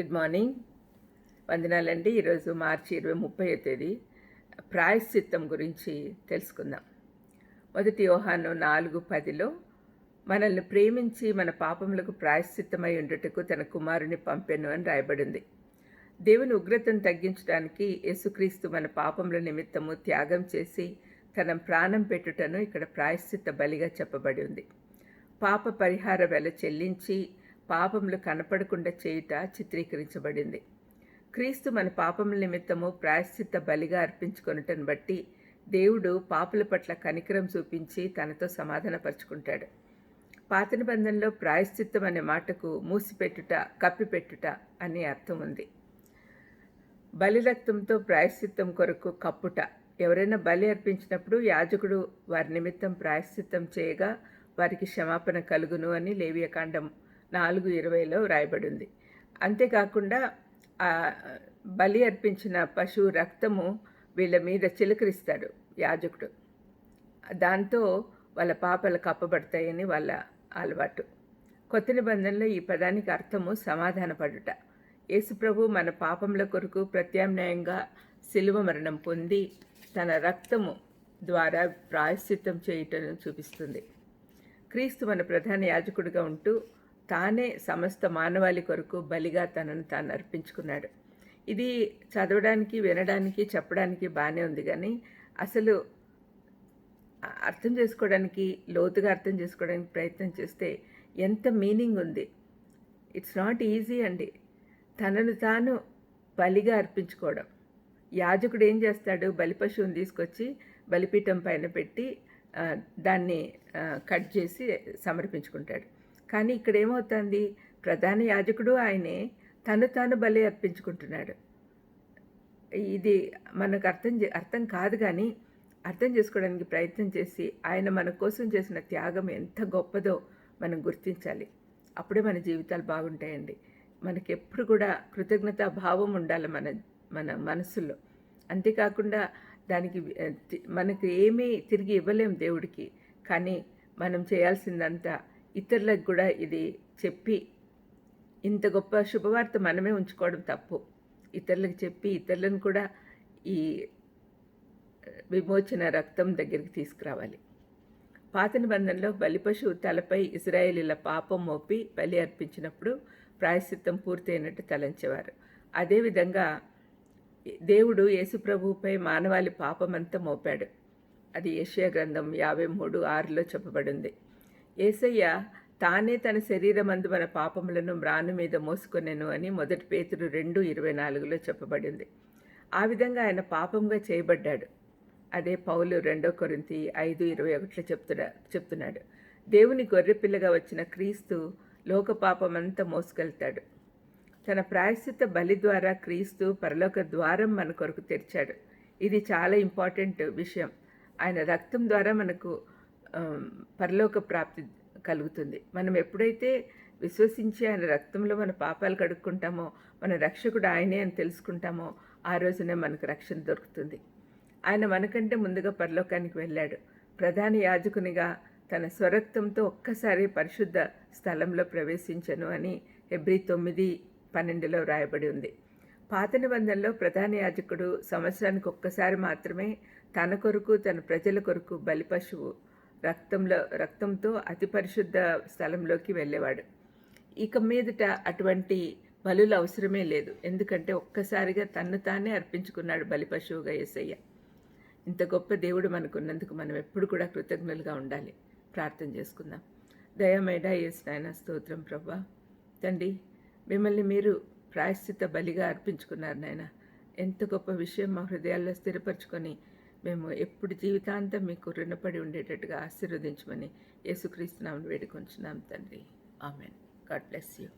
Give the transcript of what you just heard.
Good morning వందనాలండి. ఈరోజు మార్చి ఇరవై ముప్పై తేదీ. ప్రాయశ్చిత్తం గురించి తెలుసుకుందాం. మొదటి యోహాను నాలుగు పదిలో మనల్ని ప్రేమించి మన పాపములకు ప్రాయశ్చిత్తమై ఉండుటకు తన కుమారుని పంపెను అని రాయబడింది. దేవుని ఉగ్రతను తగ్గించడానికి యేసుక్రీస్తు మన పాపముల నిమిత్తము త్యాగం చేసి తన ప్రాణం పెట్టుటను ఇక్కడ ప్రాయశ్చిత్త బలిగా చెప్పబడి ఉంది. పాప పరిహార వెల చెల్లించి పాపములు కనపడకుండా చేయుట చిత్రీకరించబడింది. క్రీస్తు మన పాపముల నిమిత్తము ప్రాయశ్చిత్త బలిగా అర్పించుకొనటను బట్టి దేవుడు పాపుల పట్ల కనికరం చూపించి తనతో సమాధానపరుచుకుంటాడు. పాత నిబంధనలో ప్రాయశ్చిత్తం అనే మాటకు మూసిపెట్టుట కప్పిపెట్టుట అనే అర్థం ఉంది. బలిరక్తంతో ప్రాయశ్చిత్తం కొరకు కప్పుట. ఎవరైనా బలి అర్పించినప్పుడు యాజకుడు వారి నిమిత్తం ప్రాయశ్చిత్తం చేయగా వారికి క్షమాపణ కలుగును అని లేవియకాండం నాలుగు ఇరవైలో వ్రాయబడింది. అంతేకాకుండా బలి అర్పించిన పశువు రక్తము వీళ్ళ మీద చిలకరిస్తాడు యాజకుడు. దాంతో వాళ్ళ పాపలు కప్పబడతాయని వాళ్ళ అలవాటు. కొత్త నిబంధనలో ఈ పదానికి అర్థము సమాధానపడుట. యేసుప్రభు మన పాపముల కొరకు ప్రత్యామ్నాయంగా శిలువ మరణం పొంది తన రక్తము ద్వారా ప్రాయశ్చిత్తం చేయటం చూపిస్తుంది. క్రీస్తు మన ప్రధాన యాజకుడిగా ఉంటూ తానే సమస్త మానవాళి కొరకు బలిగా తనను తాను అర్పించుకున్నాడు. ఇది చదవడానికి వినడానికి చెప్పడానికి బాగానే ఉంది కానీ అసలు అర్థం చేసుకోవడానికి లోతుగా అర్థం చేసుకోవడానికి ప్రయత్నం చేస్తే ఎంత మీనింగ్ ఉంది. ఇట్స్ నాట్ ఈజీ అండి. తనను తాను బలిగా అర్పించుకోవడం. యాజకుడు ఏం చేస్తాడు? బలిపశువుని తీసుకొచ్చి బలిపీఠం పైన పెట్టి దాన్ని కట్ చేసి సమర్పించుకుంటాడు. కానీ ఇక్కడ ఏమవుతుంది ప్రధాన యాజకుడు ఆయనే తను తాను బలి అర్పించుకుంటున్నాడు. ఇది మనకు అర్థం అర్థం కాదు కానీ అర్థం చేసుకోవడానికి ప్రయత్నం చేసి ఆయన మన కోసం చేసిన త్యాగం ఎంత గొప్పదో మనం గుర్తించాలి. అప్పుడే మన జీవితాలు బాగుంటాయండి. మనకి ఎప్పుడు కూడా కృతజ్ఞతా భావం ఉండాలి మన మన మనసులో. అంతేకాకుండా దానికి మనకు ఏమీ తిరిగి ఇవ్వలేం దేవుడికి. కానీ మనం చేయాల్సిందంతా ఇతరులకు కూడా ఇది చెప్పి ఇంత గొప్ప శుభవార్త మనమే ఉంచుకోవడం తప్పు. ఇతరులకు చెప్పి ఇతరులను కూడా ఈ విమోచన రక్తం దగ్గరికి తీసుకురావాలి. పాత నిబంధనలో బలిపశువు తలపై ఇజ్రాయేలీల పాపం మోపి బలి అర్పించినప్పుడు ప్రాయశ్చిత్తం పూర్తయినట్టు తలంచేవారు. అదేవిధంగా దేవుడు యేసుప్రభువుపై మానవాళి పాపమంతా మోపాడు. అది ఏషియా గ్రంథం యాభై మూడు ఆరులో చెప్పబడింది. ఏసయ్య తానే తన శరీరమందు మన పాపములను మ్రాను మీద మోసుకొనెను అని మొదటి పేతుడు రెండు ఇరవై నాలుగులో చెప్పబడింది. ఆ విధంగా ఆయన పాపంగా చేయబడ్డాడు. అదే పౌలు రెండో కొరింతి ఐదు ఇరవై ఒకటిలో చెప్తున్నా చెప్తున్నాడు. దేవుని గొర్రెపిల్లగా వచ్చిన క్రీస్తు లోక పాపమంతా మోసుకెళ్తాడు. తన ప్రాయశ్చిత బలి ద్వారా క్రీస్తు పరలోక ద్వారం మన కొరకు తెరిచాడు. ఇది చాలా ఇంపార్టెంట్ విషయం. ఆయన రక్తం ద్వారా మనకు పరలోక ప్రాప్తి కలుగుతుంది. మనం ఎప్పుడైతే విశ్వసించి ఆయన రక్తంలో మన పాపాలు కడుక్కుంటామో మన రక్షకుడు ఆయనే అని తెలుసుకుంటామో ఆ రోజునే మనకు రక్షణ దొరుకుతుంది. ఆయన మనకంటే ముందుగా పరలోకానికి వెళ్ళాడు. ప్రధాన యాజకునిగా తన స్వరక్తంతో ఒక్కసారి పరిశుద్ధ స్థలంలో ప్రవేశించను అని ఎబ్రి తొమ్మిది పన్నెండులో వ్రాయబడి ఉంది. పాత నిబంధనలో ప్రధాన యాజకుడు సంవత్సరానికి ఒక్కసారి మాత్రమే తన కొరకు తన ప్రజల కొరకు బలి పశువు రక్తంలో రక్తంతో అతి పరిశుద్ధ స్థలంలోకి వెళ్ళేవాడు. ఇక మీదట అటువంటి బలులు అవసరమే లేదు. ఎందుకంటే ఒక్కసారిగా తన్ను తానే అర్పించుకున్నాడు బలి పశువుగా ఏసయ్య ఇంత గొప్ప దేవుడు మనకున్నందుకు మనం ఎప్పుడు కూడా కృతజ్ఞులుగా ఉండాలి. ప్రార్థన చేసుకుందాం. దయమేడ ఏసునాయన స్తోత్రం ప్రభా. తండ్రి మిమ్మల్ని మీరు ప్రాయశ్చిత బలిగా అర్పించుకున్నారు నాయన. ఎంత గొప్ప విషయం మా హృదయాల్లో స్థిరపరచుకొని మేము ఎప్పుడు జీవితాంతం మీకు రుణపడి ఉండేటట్టుగా ఆశీర్వదించమని యేసుక్రీస్తునామని వేడుకొంచున్నాం తండ్రి. ఆమెన్. God bless you.